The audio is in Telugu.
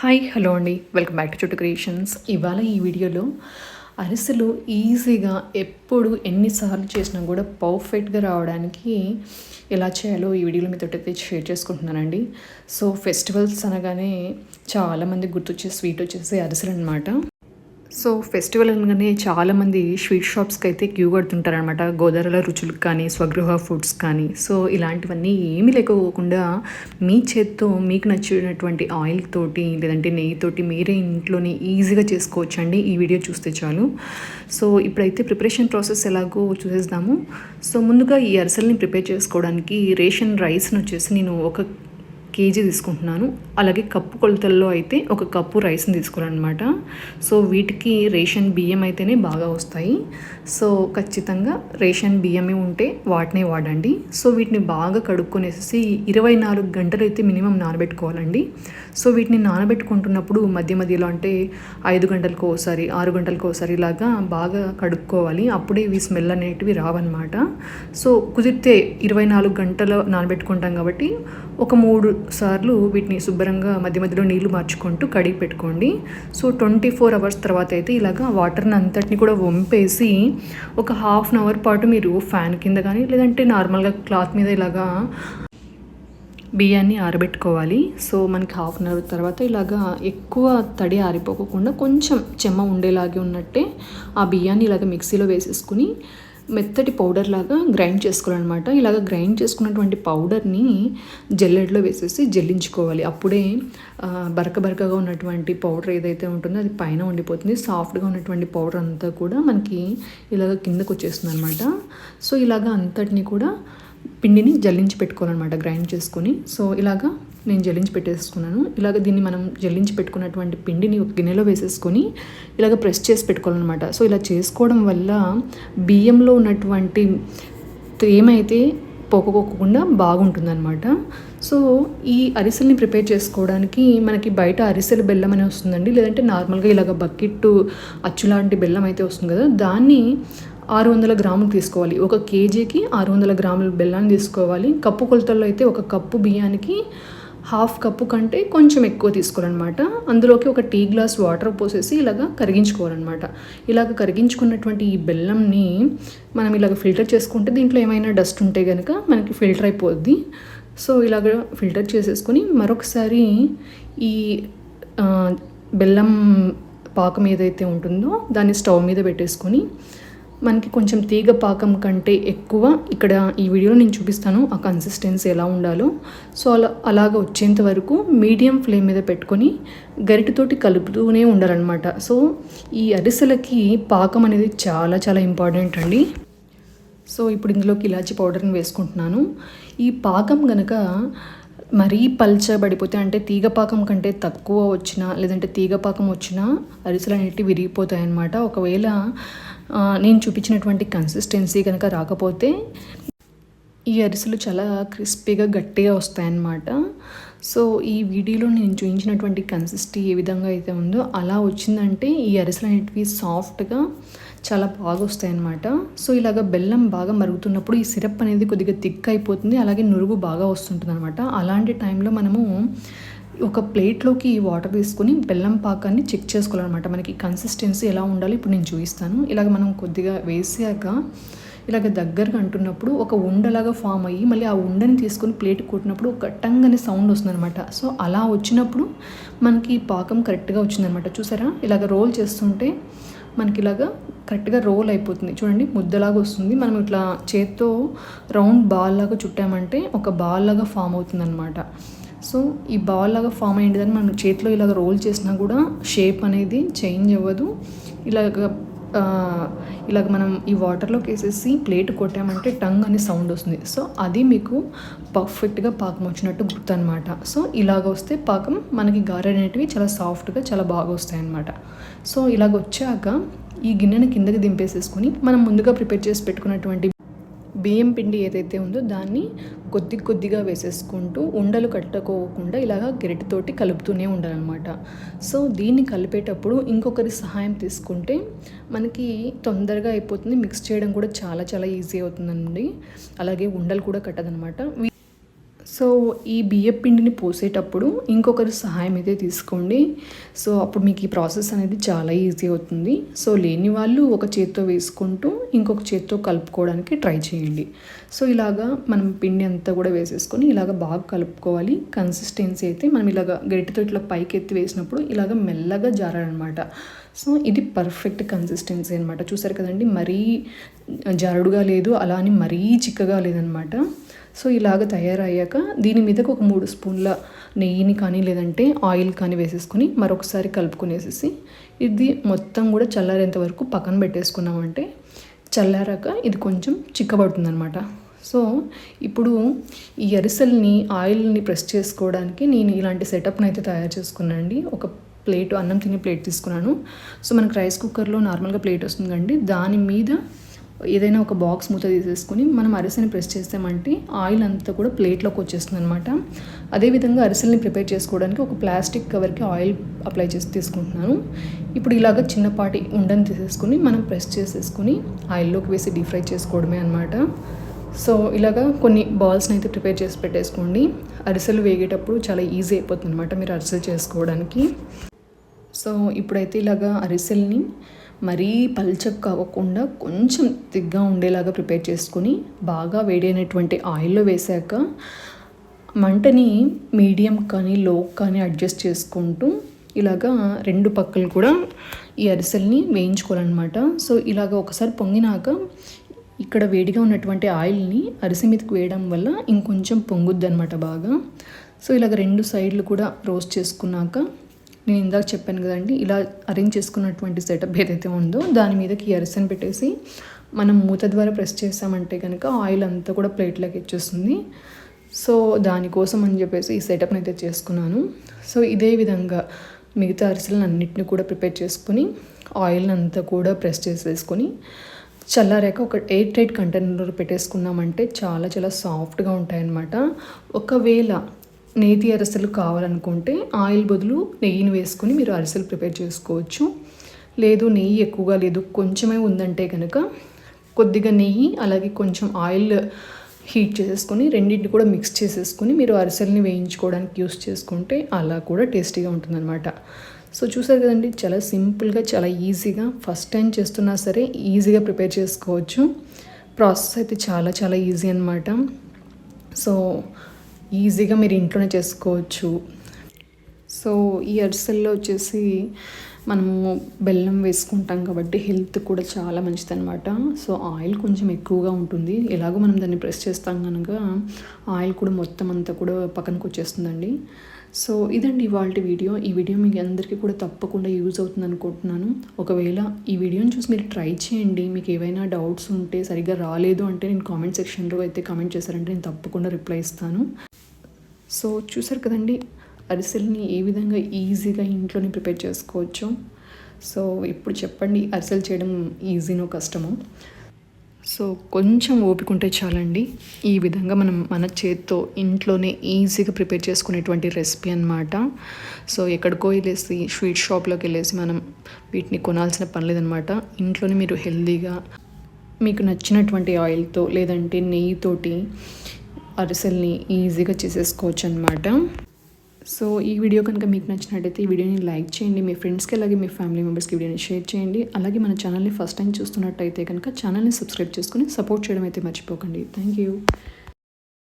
హాయ్ హలో అండి. Welcome back to Chuttu creations. ఇవాళ ఈ వీడియోలో అరిసెలు ఈజీగా ఎప్పుడు ఎన్నిసార్లు చేసినా కూడా పర్ఫెక్ట్గా రావడానికి ఎలా చేయాలో ఈ వీడియోలో మీతో అయితే షేర్ చేసుకుంటున్నానండి. సో ఫెస్టివల్స్ అనగానే చాలామంది గుర్తొచ్చే స్వీట్ వచ్చేసి అరిసెలు అనమాట సో ఫెస్టివల్ అనగానే చాలామంది స్వీట్ షాప్స్కి అయితే క్యూ కడుతుంటారనమాట. గోదావరిలో రుచులకు కానీ స్వగృహ ఫుడ్స్ కానీ. సో ఇలాంటివన్నీ ఏమీ లేకపోకుండా మీ చేత్తో మీకు నచ్చినటువంటి ఆయిల్ తోటి లేదంటే నెయ్యితోటి మీరే ఇంట్లోనే ఈజీగా చేసుకోవచ్చండి. ఈ వీడియో చూస్తే చాలు. సో ఇప్పుడైతే ప్రిపరేషన్ ప్రాసెస్ ఎలాగో చూసేద్దాము. సో ముందుగా ఈ అరిసెల్ని ప్రిపేర్ చేసుకోవడానికి రేషన్ రైస్ని వచ్చేసి నేను ఒక కేజీ తీసుకుంటున్నాను. అలాగే కప్పు కొలతల్లో అయితే ఒక కప్పు రైస్ని తీసుకోవాలన్నమాట. సో వీటికి రేషన్ బియ్యం అయితేనే బాగా వస్తాయి. సో ఖచ్చితంగా రేషన్ బియ్యమే ఉంటే వాటినే వాడండి. సో వీటిని బాగా కడుక్కొనేసి ఇరవై నాలుగు గంటలు అయితే మినిమం నానబెట్టుకోవాలండి. సో వీటిని నానబెట్టుకుంటున్నప్పుడు మధ్య మధ్యలో అంటే ఐదు గంటలకు ఒకసారి ఆరు గంటలకు ఒకసారి ఇలాగా బాగా కడుక్కోవాలి. అప్పుడే ఇవి స్మెల్ అనేటివి రావన్నమాట. సో కుదిరితే ఇరవై నాలుగు గంటలు నానబెట్టుకుంటాం కాబట్టి ఒక మూడు సార్లు వీటిని శుభ్రంగా మధ్య మధ్యలో నీళ్ళు మార్చుకుంటూ కడిగి పెట్టుకోండి. సో ట్వంటీ ఫోర్ అవర్స్ తర్వాత అయితే ఇలాగా వాటర్ని అంతటిని కూడా వంపేసి ఒక హాఫ్ అన్ అవర్ పాటు మీరు ఫ్యాన్ కింద కానీ లేదంటే నార్మల్గా క్లాత్ మీద ఇలాగా బియ్యాన్ని ఆరబెట్టుకోవాలి. సో మనకి హాఫ్ అన్ అవర్ తర్వాత ఇలాగా ఎక్కువ తడి ఆరిపోకుండా కొంచెం చెమ్మ ఉండేలాగే ఉన్నట్టే ఆ బియ్యాన్ని ఇలాగ మిక్సీలో వేసేసుకుని మెత్తటి పౌడర్ లాగా గ్రైండ్ చేసుకోవాలన్నమాట. ఇలాగ గ్రైండ్ చేసుకున్నటువంటి పౌడర్ని జల్లెడలో వేసేసి జల్లించుకోవాలి. అప్పుడే బరక బరకగా ఉన్నటువంటి పౌడర్ ఏదైతే ఉంటుందో అది పైన ఉండిపోతుంది. సాఫ్ట్గా ఉన్నటువంటి పౌడర్ అంతా కూడా మనకి ఇలాగ కిందకు వచ్చేస్తుంది అనమాట సో ఇలాగ అంతటిని కూడా పిండిని జల్లించి పెట్టుకోవాలన్నమాట గ్రైండ్ చేసుకొని. సో ఇలాగా నేను జల్లించి పెట్టేసుకున్నాను. ఇలాగ దీన్ని మనం జల్లించి పెట్టుకున్నటువంటి పిండిని ఒక గిన్నెలో వేసేసుకొని ఇలాగ ప్రెస్ చేసి పెట్టుకోవాలన్నమాట. సో ఇలా చేసుకోవడం వల్ల బియ్యంలో ఉన్నటువంటి ఏమైతే పోకపోకుండా బాగుంటుందన్నమాట. సో ఈ అరిసెల్ని ప్రిపేర్ చేసుకోవడానికి మనకి బయట అరిసెల బెల్లం అనేది వస్తుందండి. లేదంటే నార్మల్గా ఇలాగ బకెట్ అచ్చులాంటి బెల్లం అయితే వస్తుంది కదా దాన్ని ఆరు వందల గ్రాములు తీసుకోవాలి. ఒక కేజీకి ఆరు వందల గ్రాముల బెల్లాన్ని తీసుకోవాలి. కప్పు కొలతల్లో అయితే ఒక కప్పు బియ్యానికి హాఫ్ కప్పు కంటే కొంచెం ఎక్కువ తీసుకోవాలన్నమాట. అందులోకి ఒక టీ గ్లాస్ వాటర్ పోసేసి ఇలాగ కరిగించుకోవాలన్నమాట. ఇలాగ కరిగించుకున్నటువంటి ఈ బెల్లంని మనం ఇలాగ ఫిల్టర్ చేసుకుంటే దీంట్లో ఏమైనా డస్ట్ ఉంటే కనుక మనకి ఫిల్టర్ అయిపోద్ది. సో ఇలాగ ఫిల్టర్ చేసేసుకొని మరొకసారి ఈ బెల్లం పాకం ఏదైతే ఉంటుందో దాన్ని స్టవ్ మీద పెట్టేసుకొని మనకి కొంచెం తీగ పాకం కంటే ఎక్కువ ఇక్కడ ఈ వీడియోలో నేను చూపిస్తాను ఆ కన్సిస్టెన్సీ ఎలా ఉండాలో. సో అలా అలాగ వచ్చేంత వరకు మీడియం ఫ్లేమ్ మీద పెట్టుకొని గరిటతోటి కలుపుతూనే ఉండాలన్నమాట. సో ఈ అరిసెలకి పాకం అనేది చాలా చాలా ఇంపార్టెంట్ అండి. సో ఇప్పుడు ఇందులోకి ఇలాచి పౌడర్ని వేసుకుంటున్నాను. ఈ పాకం కనుక మరీ పల్చబడిపోతే అంటే తీగపాకం కంటే తక్కువ వచ్చినా లేదంటే తీగపాకం వచ్చినా అరిసెలు అనేటివి విరిగిపోతాయి అన్నమాట ఒకవేళ నేను చూపించినటువంటి కన్సిస్టెన్సీ కనుక రాకపోతే ఈ అరిసెలు చాలా క్రిస్పీగా గట్టిగా వస్తాయన్నమాట. సో ఈ వీడియోలో నేను చూపించినటువంటి కన్సిస్టీ ఏ విధంగా అయితే ఉందో అలా వచ్చిందంటే ఈ అరిసెలు అనేటివి సాఫ్ట్గా చాలా బాగా వస్తాయన్నమాట. సో ఇలాగ బెల్లం బాగా మరుగుతున్నప్పుడు ఈ సిరప్ అనేది కొద్దిగా థిక్ అయిపోతుంది అలాగే నురుగు బాగా వస్తుంటుంది అనమాట అలాంటి టైంలో మనము ఒక ప్లేట్లోకి ఈ వాటర్ తీసుకొని బెల్లం పాకాన్ని చెక్ చేసుకోవాలన్నమాట. మనకి కన్సిస్టెన్సీ ఎలా ఉండాలి ఇప్పుడు నేను చూపిస్తాను. ఇలాగ మనం కొద్దిగా వేసాక ఇలాగ దగ్గరగా అంటున్నప్పుడు ఒక ఉండలాగా ఫామ్ అయ్యి మళ్ళీ ఆ ఉండని తీసుకొని ప్లేట్ కొట్టినప్పుడు ఒక టంగ్ అనే సౌండ్ వస్తుందన్నమాట. సో అలా వచ్చినప్పుడు మనకి పాకం కరెక్ట్గా వచ్చిందనమాట చూసారా? ఇలాగ రోల్ చేస్తుంటే మనకి ఇలాగా కరెక్ట్గా రోల్ అయిపోతుంది. చూడండి ముద్దలాగా వస్తుంది. మనం ఇట్లా చేత్తో రౌండ్ బాల్ లాగా చుట్టామంటే ఒక బాల్ లాగా ఫామ్ అవుతుందన్నమాట. సో ఈ బాల్ లాగా ఫామ్ అయ్యిందని మనం చేతిలో ఇలాగ రోల్ చేసినా కూడా షేప్ అనేది చేంజ్ అవ్వదు. ఇలాగ ఇలాగ మనం ఈ వాటర్లోకి వేసేసి ప్లేట్ కొట్టామంటే టంగ్ అనే సౌండ్ వస్తుంది. సో అది మీకు పర్ఫెక్ట్గా పాకం వచ్చినట్టు గుర్తు అనమాట సో ఇలాగ వస్తే పాకం మనకి గారె అనేటివి చాలా సాఫ్ట్గా చాలా బాగా వస్తాయి అనమాట సో ఇలాగ వచ్చాక ఈ గిన్నెని కిందకి దింపేసేసుకొని మనం ముందుగా ప్రిపేర్ చేసి పెట్టుకున్నటువంటి బియ్యం పిండి ఏదైతే ఉందో దాన్ని కొద్ది కొద్దిగా వేసేసుకుంటూ ఉండలు కట్టుకోకుండా ఇలాగా గరిటతోటి కలుపుతూనే ఉండాలన్నమాట. సో దీన్ని కలిపేటప్పుడు ఇంకొకరి సహాయం తీసుకుంటే మనకి తొందరగా అయిపోతుంది. మిక్స్ చేయడం కూడా చాలా చాలా ఈజీ అవుతుందండి. అలాగే ఉండలు కూడా కట్టదనమాట సో ఈ బియ్యం పిండిని పోసేటప్పుడు ఇంకొకరి సహాయం అయితే తీసుకోండి. సో అప్పుడు మీకు ఈ ప్రాసెస్ అనేది చాలా ఈజీ అవుతుంది. సో లేని వాళ్ళు ఒక చేత్తో వేసుకుంటూ ఇంకొక చేత్తో కలుపుకోవడానికి ట్రై చేయండి. సో ఇలాగా మనం పిండి అంతా కూడా వేసేసుకొని ఇలాగ బాగా కలుపుకోవాలి. కన్సిస్టెన్సీ అయితే మనం ఇలాగ గరిటతో ఇట్లా పైకి ఎత్తి వేసినప్పుడు ఇలాగ మెల్లగా జారాలన్నమాట. సో ఇది పర్ఫెక్ట్ కన్సిస్టెన్సీ అనమాట చూసారు కదండి మరీ జారుడుగా లేదు అలా అని మరీ చిక్కగా లేదనమాట సో ఇలాగ తయారయ్యాక దీని మీదకి ఒక మూడు స్పూన్ల నెయ్యిని కానీ లేదంటే ఆయిల్ కానీ వేసేసుకొని మరొకసారి కలుపుకునేసేసి ఇది మొత్తం కూడా చల్లారేంత వరకు పక్కన పెట్టేసుకున్నామంటే చల్లారాక ఇది కొంచెం చిక్కబడుతుంది అనమాట సో ఇప్పుడు ఈ అరిసెల్ని ఆయిల్ని ప్రెస్ చేసుకోవడానికి నేను ఇలాంటి సెటప్ని అయితే తయారు చేసుకున్నాను అండి ఒక ప్లేట్ అన్నం తినే ప్లేట్ తీసుకున్నాను. సో మనకు రైస్ కుక్కర్లో నార్మల్గా ప్లేట్ వస్తుంది కండి దాని మీద ఏదైనా ఒక బాక్స్ మూత తీసేసుకొని మనం అరిసెని ప్రెస్ చేస్తామంటే ఆయిల్ అంతా కూడా ప్లేట్లోకి వచ్చేస్తుంది అనమాట అదేవిధంగా అరిసెల్ని ప్రిపేర్ చేసుకోవడానికి ఒక ప్లాస్టిక్ కవర్కి ఆయిల్ అప్లై చేసి తీసుకుంటున్నాను. ఇప్పుడు ఇలాగ చిన్నపాటి ఉండని తీసేసుకొని మనం ప్రెస్ చేసేసుకొని ఆయిల్లోకి వేసి డీప్ ఫ్రై చేసుకోవడమే అనమాట సో ఇలాగా కొన్ని బాల్స్ని అయితే ప్రిపేర్ చేసి పెట్టేసుకోండి. అరిసెలు వేగేటప్పుడు చాలా ఈజీ అయిపోతుంది అనమాట మీరు అరిసెలు చేసుకోవడానికి. సో ఇప్పుడైతే ఇలాగా అరిసెల్ని మరీ పల్చక్ కాకుండా కొంచెం తిగ్గా ఉండేలాగా ప్రిపేర్ చేసుకొని బాగా వేడైనటువంటి ఆయిల్లో వేసాక మంటని మీడియం కానీ లో కానీ అడ్జస్ట్ చేసుకుంటూ ఇలాగా రెండు పక్కలు కూడా ఈ అరిసెల్ని వేయించుకోవాలన్నమాట. సో ఇలాగ ఒకసారి పొంగినాక ఇక్కడ వేడిగా ఉన్నటువంటి ఆయిల్ని అరిసె మీదకి వేయడం వల్ల ఇంకొంచెం పొంగుద్ది అనమాట బాగా. సో ఇలాగ రెండు సైడ్లు కూడా రోస్ట్ చేసుకున్నాక నేను ఇందాక చెప్పాను కదండి ఇలా అరేంజ్ చేసుకున్నటువంటి సెటప్ ఏదైతే ఉందో దాని మీదకి అరిసెని పెట్టేసి మనం మూత ద్వారా ప్రెస్ చేసామంటే కనుక ఆయిల్ అంతా కూడా ప్లేట్లోకి ఇచ్చేస్తుంది సో దానికోసం అని చెప్పేసి ఈ సెటప్ని అయితే చేసుకున్నాను. సో ఇదే విధంగా మిగతా అరిసెలను అన్నింటినీ కూడా ప్రిపేర్ చేసుకుని ఆయిల్ని అంతా కూడా ప్రెస్ చేసేసుకొని చల్లారాక ఒక ఎయిర్ టైట్ కంటైనర్ పెట్టేసుకున్నామంటే చాలా చాలా సాఫ్ట్గా ఉంటాయన్నమాట. ఒకవేళ నేతి అరిసెలు కావాలనుకుంటే ఆయిల్ బదులు నెయ్యిని వేసుకొని మీరు అరిసెలు ప్రిపేర్ చేసుకోవచ్చు. లేదు నెయ్యి ఎక్కువగా లేదు కొంచెమే ఉందంటే కనుక కొద్దిగా నెయ్యి అలాగే కొంచెం ఆయిల్ హీట్ చేసేసుకొని రెండింటిని కూడా మిక్స్ చేసేసుకొని మీరు అరిసెల్ని వేయించుకోవడానికి యూస్ చేసుకుంటే అలా కూడా టేస్టీగా ఉంటుందన్నమాట. సో చూసారు కదండి చాలా సింపుల్గా చాలా ఈజీగా ఫస్ట్ టైం చేస్తున్నా సరే ఈజీగా ప్రిపేర్ చేసుకోవచ్చు. ప్రాసెస్ అయితే చాలా చాలా ఈజీ అనమాట సో ఈజీగా మీరు ఇంట్లోనే చేసుకోవచ్చు. సో ఈ అరిసెల్లో వచ్చేసి మనము బెల్లం వేసుకుంటాం కాబట్టి హెల్త్ కూడా చాలా మంచిది అనమాట సో ఆయిల్ కొంచెం ఎక్కువగా ఉంటుంది. ఎలాగో మనం దాన్ని ప్రెస్ చేస్తాం కనుక ఆయిల్ కూడా మొత్తం అంతా కూడా పక్కనకు వచ్చేస్తుందండి. సో ఇదండి ఇవాళ వీడియో. ఈ వీడియో మీకు అందరికీ కూడా తప్పకుండా యూజ్ అవుతుంది అనుకుంటున్నాను. ఒకవేళ ఈ వీడియోని చూసి మీరు ట్రై చేయండి. మీకు ఏవైనా డౌట్స్ ఉంటే సరిగ్గా రాలేదు అంటే నేను కామెంట్ సెక్షన్లో అయితే కామెంట్ చేశారంటే నేను తప్పకుండా రిప్లై ఇస్తాను. సో చూసారు కదండి అరిసెల్ని ఏ విధంగా ఈజీగా ఇంట్లోనే ప్రిపేర్ చేసుకోవచ్చు. సో ఇప్పుడు చెప్పండి అరిసెలు చేయడం ఈజీనో కష్టమో? సో కొంచెం ఓపిక ఉంటే చాలండి. ఈ విధంగా మనం మన చేతితో ఇంట్లోనే ఈజీగా ప్రిపేర్ చేసుకునేటువంటి రెసిపీ అనమాట సో ఎక్కడికో వెళ్ళేసి స్వీట్ షాప్లోకి వెళ్ళేసి మనం వీటిని కొనాల్సిన పని లేదనమాట ఇంట్లోనే మీరు హెల్తీగా మీకు నచ్చినటువంటి ఆయిల్తో లేదంటే నెయ్యితోటి అరిసెల్ని ఈజీగా చేసేసుకోవచ్చు అనమాట సో ఈ వీడియో కనుక మీకు నచ్చినట్టయితే ఈ వీడియోని లైక్ చేయండి మీ ఫ్రెండ్స్కి అలాగే మీ ఫ్యామిలీ మెంబర్స్కి వీడియోని షేర్ చేయండి. అలాగే మన ఛానల్ని ఫస్ట్ టైం చూస్తున్నట్టయితే కనుక ఛానల్ని సబ్స్క్రైబ్ చేసుకుని సపోర్ట్ చేయడం అయితే మర్చిపోకండి. Thank you